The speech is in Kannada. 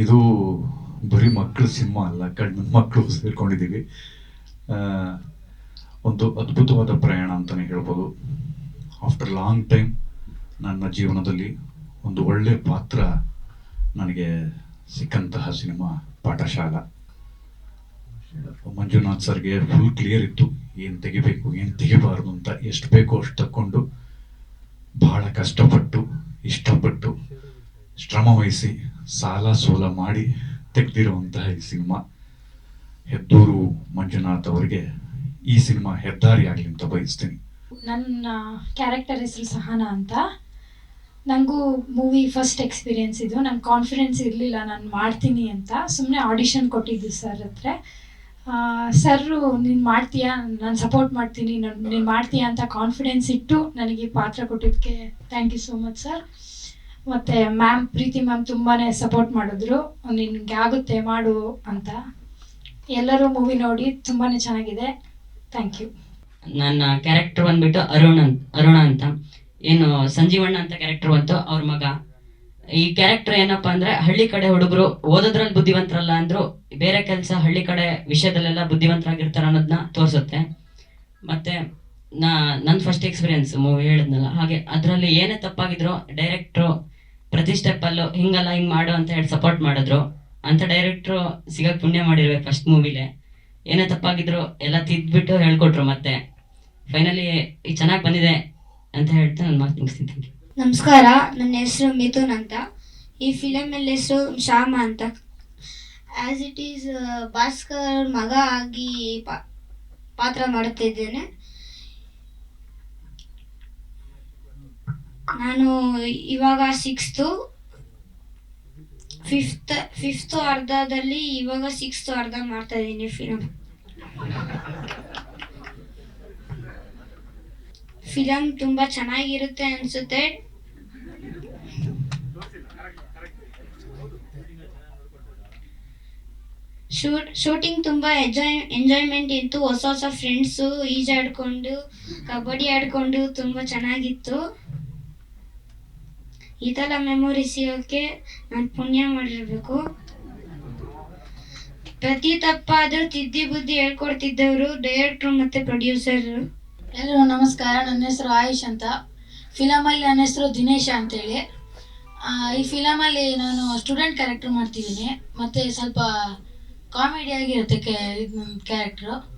ಇದು ಬರೀ ಮಕ್ಕಳ ಸಿನಿಮಾ ಅಲ್ಲ ಕಣ್ಣು ಮಕ್ಕಳು ಸೇರ್ಕೊಂಡಿದ್ದೀವಿ. ಒಂದು ಅದ್ಭುತವಾದ ಪ್ರಯಾಣ ಅಂತಲೇ ಹೇಳ್ಬೋದು. ಆಫ್ಟರ್ ಲಾಂಗ್ ಟೈಮ್ ನನ್ನ ಜೀವನದಲ್ಲಿ ಒಂದು ಒಳ್ಳೆಯ ಪಾತ್ರ ನನಗೆ ಸಿಕ್ಕಂತಹ ಸಿನಿಮಾ ಪಾಠಶಾಲ. ಮಂಜುನಾಥ್ ಸರ್ಗೆ ಫುಲ್ ಕ್ಲಿಯರ್ ಇತ್ತು. ಏನು ತೆಗಿಬೇಕು, ಏನು ತೆಗಿಬಾರ್ದು ಅಂತ ಎಷ್ಟು ಬೇಕೋ ಅಷ್ಟು ತಕ್ಕೊಂಡು ಬಹಳ ಕಷ್ಟಪಟ್ಟು, ಇಷ್ಟಪಟ್ಟು ಶ್ರಮ ವಹಿಸಿ ಸಾಲ ಸೋಲ ಮಾಡಿ ತೆಗೆದಿರುವಂತಹ ಈ ಸಿನಿಮಾ. ಹೆದ್ದೂರು ಮಂಜುನಾಥ್ ಅವರಿಗೆ ಈ ಸಿನಿಮಾ ಹೆದ್ದಾರಿ ಆಗಲಿ ಅಂತ ಬಯಸ್ತೀನಿ. ನನ್ನ ಕ್ಯಾರೆಕ್ಟರ್ ಹೆಸರು ಸಹನಾ ಅಂತ. ನನಗೂ ಮೂವಿ ಫಸ್ಟ್ ಎಕ್ಸ್ಪೀರಿಯನ್ಸ್ ಇದು. ನಂಗೆ ಕಾನ್ಫಿಡೆನ್ಸ್ ಇರಲಿಲ್ಲ, ನಾನು ಮಾಡ್ತೀನಿ ಅಂತ. ಸುಮ್ಮನೆ ಆಡಿಷನ್ ಕೊಟ್ಟಿದ್ದು ಸರ್ ಹತ್ರ. ಸರ್ರು, ನೀನು ಮಾಡ್ತೀಯಾ? ನಾನು ಸಪೋರ್ಟ್ ಮಾಡ್ತೀನಿ. ನಾನು, ನೀನು ಮಾಡ್ತೀಯಾ ಅಂತ ಕಾನ್ಫಿಡೆನ್ಸ್ ಇಟ್ಟು ನನಗೆ ಪಾತ್ರ ಕೊಟ್ಟಿದ್ದಕ್ಕೆ thank you so much sir ಮತ್ತು ಮ್ಯಾಮ್ ಪ್ರೀತಿ ಮ್ಯಾಮ್ ತುಂಬಾ ಸಪೋರ್ಟ್ ಮಾಡಿದ್ರು. ನಿನಗೆ ಆಗುತ್ತೆ ಮಾಡು ಅಂತ. ಎಲ್ಲರೂ ಮೂವಿ ನೋಡಿ ತುಂಬಾ ಚೆನ್ನಾಗಿದೆ. ಥ್ಯಾಂಕ್ ಯು ನನ್ನ ಕ್ಯಾರೆಕ್ಟರ್ ಬಂದ್ಬಿಟ್ಟು ಅರುಣ್ ಅಂತ ಅರುಣ ಅಂತ. ಏನು ಸಂಜೀವಣ್ಣ ಅಂತ ಕ್ಯಾರೆಕ್ಟರ್ ಬಂತು, ಅವ್ರ ಮಗ. ಈ ಕ್ಯಾರೆಕ್ಟರ್ ಏನಪ್ಪ ಅಂದ್ರೆ, ಹಳ್ಳಿ ಕಡೆ ಹುಡುಗರು ಓದೋದ್ರಲ್ಲಿ ಬುದ್ಧಿವಂತರಲ್ಲ ಅಂದ್ರು, ಬೇರೆ ಕೆಲಸ ಹಳ್ಳಿ ಕಡೆ ವಿಷಯದಲ್ಲೆಲ್ಲ ಬುದ್ಧಿವಂತರಾಗಿರ್ತಾರೆ ಅನ್ನೋದನ್ನ ತೋರಿಸುತ್ತೆ. ಮತ್ತೆ ನಾ ನನ್ನ ಫಸ್ಟ್ ಎಕ್ಸ್ಪೀರಿಯನ್ಸ್ ಮೂವಿ ಹೇಳಿದ್ನಲ್ಲ, ಹಾಗೆ ಅದರಲ್ಲಿ ಏನೇ ತಪ್ಪಾಗಿದ್ರು ಡೈರೆಕ್ಟ್ರು ಪ್ರತಿ ಸ್ಟೆಪ್ಪಲ್ಲೂ ಹಿಂಗಲ್ಲ ಹಿಂಗೆ ಮಾಡು ಅಂತ ಹೇಳಿ ಸಪೋರ್ಟ್ ಮಾಡಿದ್ರು. ಅಂತ ಡೈರೆಕ್ಟ್ರು ಸಿಗಕ್ ಪುಣ್ಯ ಮಾಡಿರ್ಬೇಕು ಫಸ್ಟ್ ಮೂವಿಲೆ ಏನೇ ತಪ್ಪಾಗಿದ್ರು ಎಲ್ಲ ತಿದ್ಬಿಟ್ಟು ಹೇಳ್ಕೊಟ್ರು ಮತ್ತೆ. ಫೈನಲಿ ಈ ಚೆನ್ನಾಗಿ ಬಂದಿದೆ ಅಂತ ಹೇಳ್ತಾ ನನ್ನ ಮಾತು ಮುಗಿಸ್ತೀನಿ ನಮಸ್ಕಾರ, ನನ್ನ ಹೆಸರು ಮಿಥುನ್ ಅಂತ. ಈ ಫಿಲಮಲ್ಲಿ ಹೆಸರು ಶ್ಯಾಮ ಅಂತ. ಆ್ಯಸ್ ಇಟ್ ಈಸ್ ಭಾಸ್ಕರ್ ಮಗ ಆಗಿ ಪಾತ್ರ ಮಾಡುತ್ತಿದ್ದೇನೆ. ನಾನು ಇವಾಗ ಸಿಕ್ಸ್ತು ಫಿಫ್ತ್ ಫಿಫ್ತ್ ಅರ್ಧದಲ್ಲಿ ಇವಾಗ ಸಿಕ್ಸ್ತ್ ಅರ್ಧ ಮಾಡ್ತಾ ಇದ್ದೀನಿ ಫಿಲಮ್ ಫಿಲಮ್ ತುಂಬಾ ಚೆನ್ನಾಗಿರುತ್ತೆ ಅನ್ಸುತ್ತೆ. ಶೂಟ್ ಶೂಟಿಂಗ್ ತುಂಬಾ ಎಂಜಾಯ್ ಎಂಜಾಯ್ಮೆಂಟ್ ಇತ್ತು. ಹೊಸ ಹೊಸ ಫ್ರೆಂಡ್ಸು ಈಜಾಡ್ಕೊಂಡು, ಕಬಡ್ಡಿ ಆಡ್ಕೊಂಡು ತುಂಬಾ ಚೆನ್ನಾಗಿತ್ತು. ಥರ ಮೆಮೊರಿ ಸಿಗೋಕ್ಕೆ ನಾನು ಪುಣ್ಯ ಮಾಡಿರಬೇಕು. ಪ್ರತಿ ತಪ್ಪಾದ್ರೂ ತಿದ್ದಿ ಬುದ್ಧಿ ಹೇಳ್ಕೊಡ್ತಿದ್ದವರು ಡೈರೆಕ್ಟ್ರು ಮತ್ತು ಪ್ರೊಡ್ಯೂಸರ್ ಎಲ್ಲರೂ ನಮಸ್ಕಾರ. ನನ್ನ ಹೆಸರು ಆಯುಷ್ ಅಂತ. ಫಿಲಮಲ್ಲಿ ನನ್ನ ಹೆಸರು ದಿನೇಶ ಅಂತೇಳಿ. ಈ ಫಿಲಮಲ್ಲಿ ನಾನು ಸ್ಟೂಡೆಂಟ್ ಕ್ಯಾರೆಕ್ಟರ್ ಮಾಡ್ತಿದ್ದೀನಿ. ಮತ್ತು ಸ್ವಲ್ಪ ಕಾಮಿಡಿಯಾಗಿರುತ್ತೆ ಕ್ಯಾ ಇದು ಕ್ಯಾರೆಕ್ಟ್ರು